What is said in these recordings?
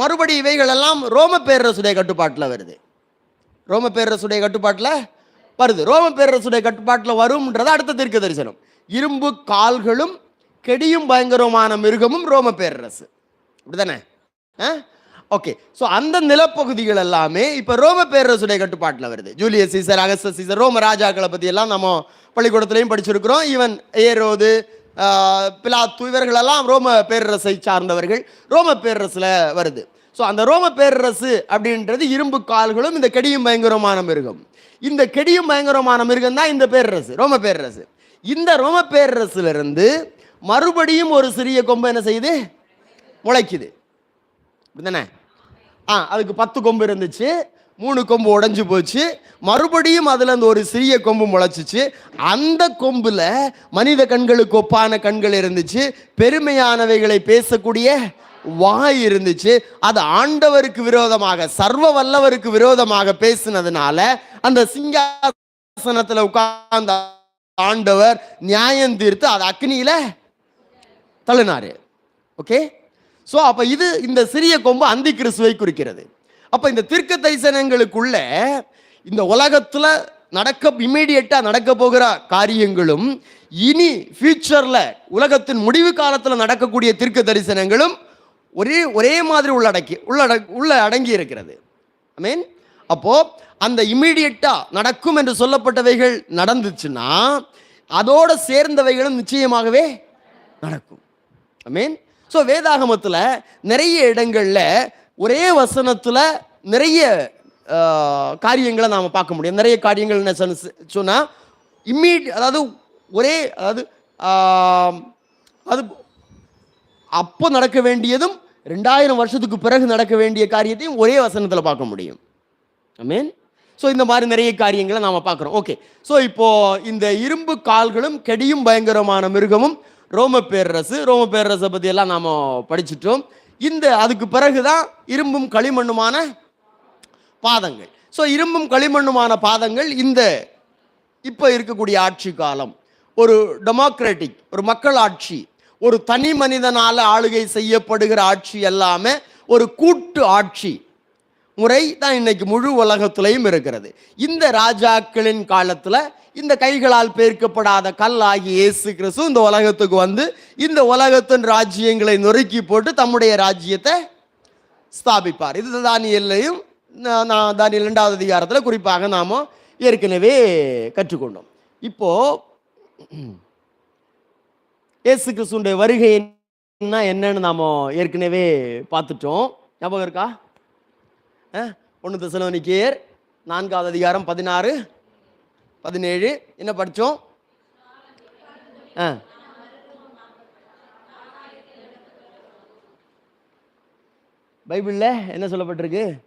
மறுபடி இவைகள் எல்லாம் ரோம பேரரசுடைய கட்டுப்பாட்டில் வருது. ரோம பேரரசுடைய கட்டுப்பாட்டில் வருது. ரோம பேரரசுடைய கட்டுப்பாட்டில் வரும்ன்றது அடுத்த தீர்க்க தரிசனம் இரும்பு கால்களும் கெடியும் பயங்கரமான மிருகமும் ரோம பேரரசு. அப்படிதானே? ஓகே. ஸோ அந்த நிலப்பகுதிகள் எல்லாமே இப்போ ரோம பேரரசுடைய கட்டுப்பாட்டில் வருது. ஜூலியஸ் சீசர் அகஸ்ட சீசர் ரோம ராஜாக்களை பற்றி எல்லாம் நம்ம பள்ளிக்கூடத்துலையும் படிச்சிருக்கிறோம். ஈவன் ஏரோது பிலாத்து இவர்களெல்லாம் ரோம பேரரசை சார்ந்தவர்கள். ரோம பேரரசில் வருது. ஸோ அந்த ரோம பேரரசு அப்படின்றது இரும்பு கால்களும் இந்த கெடியும் பயங்கரமான மிருகம். இந்த கெடியும் பயங்கரமான மிருகம் தான் இந்த பேரரசு ரோம பேரரசு. இந்த ரோம பேரரசுலேருந்து மறுபடியும் ஒரு சிறிய கொம்பு என்ன செய்யுது? முளைக்குது. அப்படிதானே ஆ அதுக்கு பத்து கொம்பு இருந்துச்சு. மூணு கொம்பு உடஞ்சி போச்சு. மறுபடியும் அதில் அந்த ஒரு சிறிய கொம்பு முளைச்சிச்சு. அந்த கொம்பில் மனித கண்களுக்கு ஒப்பான கண்கள் இருந்துச்சு. பெருமையானவைகளை பேசக்கூடிய வாய் இருந்துச்சு. அது ஆண்டவருக்கு விரோதமாக சர்வ வல்லவருக்கு விரோதமாக பேசினதுனால அந்த சிங்காசனத்தில் உட்கார்ந்த ஆண்டவர் நியாயம் தீர்த்து அது அக்னியில தள்ளினாரு. ஓகே ஸோ அப்போ இது இந்த சிறிய கொம்பு அந்தி கிறிஸ்துவை குறிக்கிறது. அப்போ இந்த தீர்க்க தரிசனங்களுக்குள்ள இந்த உலகத்தில் நடக்க இம்மீடியட்டாக நடக்க போகிற காரியங்களும் இனி ஃபியூச்சரில் உலகத்தின் முடிவு காலத்தில் நடக்கக்கூடிய தீர்க்க தரிசனங்களும் ஒரே ஒரே மாதிரி உள்ளடக்கி உள்ளட உள்ள அடங்கி இருக்கிறது. ஐ மீன் அப்போது அந்த இம்மீடியட்டா நடக்கும் என்று சொல்லப்பட்டவைகள் நடந்துச்சுன்னா அதோடு சேர்ந்தவைகளும் நிச்சயமாகவே நடக்கும். ஐ மீன் ஸோ வேதாகமத்தில் நிறைய இடங்களில் ஒரே வசனத்தில் நிறைய காரியங்களை நாம் பார்க்க முடியும். நிறைய காரியங்கள் என்ன சொன்னால் இம்மீடிய அதாவது ஒரே அதாவது அது அப்போ நடக்க வேண்டியதும் ரெண்டாயிரம் வருஷத்துக்கு பிறகு நடக்க வேண்டிய காரியத்தையும் ஒரே வசனத்தில் பார்க்க முடியும். ஐ மீன் ஸோ இந்த மாதிரி நிறைய காரியங்களை நாம் பார்க்குறோம். ஓகே ஸோ இப்போ இந்த இரும்பு கால்களும் கெடியும் பயங்கரமான மிருகமும் ரோம பேரரசு ரோம பேரரசை பற்றியெல்லாம் நாம் படிச்சிட்டோம். இந்த அதுக்கு பிறகு தான் இரும்பும் களிமண்ணுமான பாதங்கள். ஸோ இரும்பும் களிமண்ணுமான பாதங்கள் இந்த இப்போ இருக்கக்கூடிய ஆட்சி காலம். ஒரு டெமோக்ராட்டிக் ஒரு மக்கள் ஆட்சி ஒரு தனி மனிதனால் ஆளுகை செய்யப்படுகிற ஆட்சி எல்லாமே ஒரு கூட்டு ஆட்சி. முறை தான் இன்னைக்கு முழு உலகத்திலையும் இருக்கிறது. இந்த ராஜாக்களின் காலத்தில் இந்த கைகளால் பெருக்கப்படாத கல் ஆகிய இயேசு கிறிஸ்து இந்த உலகத்துக்கு வந்து இந்த உலகத்தின் ராஜ்யங்களை நொறுக்கி போட்டு தம்முடைய ராஜ்யத்தை ஸ்தாபிப்பார். இது தானியல்லையும் நான் நான் தானியல் இரண்டாவது அதிகாரத்தில் குறிப்பாக நாம் ஏற்கனவே கற்றுக்கொண்டோம். இப்போ இயேசு கிறிஸ்துடைய வருகைன்னா என்னன்னு நாம் ஏற்கனவே பார்த்துட்டோம். ஞாபகம் இருக்கா? ஒன்று தெசலோனிக்கேயர் நான்காவது அதிகாரம் பதினாறு பதினேழு. என்ன படித்தோம் ஆ. பைபிளில் என்ன சொல்லப்பட்டிருக்கு?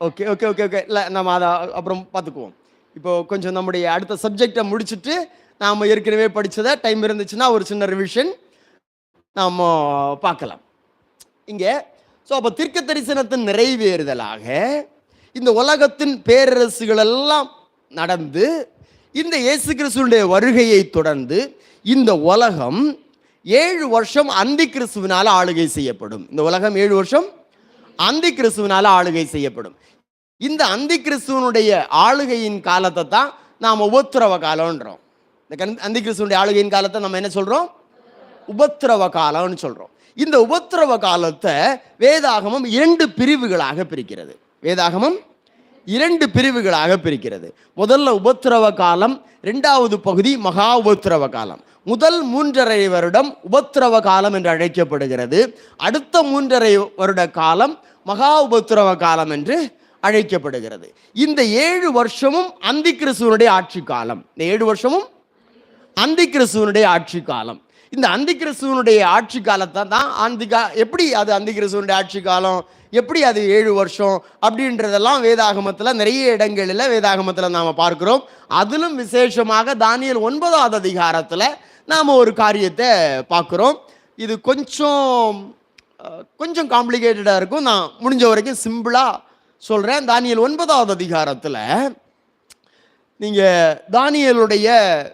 Okay okay okay okay. இல்லை நம்ம அதை அப்புறம் பார்த்துக்குவோம். இப்போ கொஞ்சம் நம்முடைய அடுத்த சப்ஜெக்டை முடிச்சுட்டு நாம் ஏற்கனவே படித்ததை டைம் இருந்துச்சுன்னா ஒரு சின்ன ரிவிஷன் நாம் பார்க்கலாம். இங்கே ஸோ அப்போ தீர்க்க தரிசனத்தின் நிறைவேறுதலாக இந்த உலகத்தின் பேரரசுகள் எல்லாம் நடந்து இந்த இயேசு கிறிஸ்துடைய வருகையை தொடர்ந்து இந்த உலகம் ஏழு வருஷம் அந்தி கிறிஸ்துவினால் ஆளுகை செய்யப்படும். இந்த உலகம் ஏழு வருஷம் அந்தி கிறிஸ்துவினால் ஆளுகை செய்யப்படும். இந்த அந்தி கிறிஸ்துவனுடைய ஆளுகையின் காலத்தை தான் நாம் உபத்திரவ காலம்ன்றோம். இந்த கண் அந்தி கிறிஸ்துவனுடைய ஆளுகையின் காலத்தை நம்ம என்ன சொல்கிறோம் உபத்திரவ காலம்னு சொல்கிறோம் இந்த உபத்திரவ காலத்தை வேதாகமம் இரண்டு பிரிவுகளாக பிரிக்கிறது. வேதாகமம் இரண்டு பிரிவுகளாக பிரிக்கிறது. முதல்ல உபத்திரவ காலம் இரண்டாவது பகுதி மகா உபத்திரவ காலம். முதல் மூன்றரை வருடம் உபத்திரவ காலம் என்று அழைக்கப்படுகிறது. அடுத்த மூன்றரை வருட காலம் மகா உபத்திரவ காலம் என்று அழைக்கப்படுகிறது. இந்த ஏழு வருஷமும் அந்தி ஆட்சி காலம். இந்த ஏழு வருஷமும் அந்தி கிறிஸ்துவனுடைய ஆட்சி காலம் இந்த அந்தி கிறிஸ்துவனுடைய ஆட்சி காலத்தை தான் அந்தி கா எப்படி அது அந்தி கிறிஸ்துவனுடைய ஆட்சி காலம் எப்படி அது ஏழு வருஷம்? அப்படின்றதெல்லாம் வேதாகமத்தில் நிறைய இடங்களில் வேதாகமத்தில் நாம் பார்க்குறோம். அதிலும் விசேஷமாக தானியல் ஒன்பதாவது அதிகாரத்தில் நாம் ஒரு காரியத்தை பார்க்குறோம். இது கொஞ்சம் கொஞ்சம் காம்ப்ளிகேட்டடாக இருக்கும். நான் முடிஞ்ச வரைக்கும் சிம்பிளாக சொல்கிறேன் தானியல் ஒன்பதாவது அதிகாரத்தில் நீங்கள் தானியலுடைய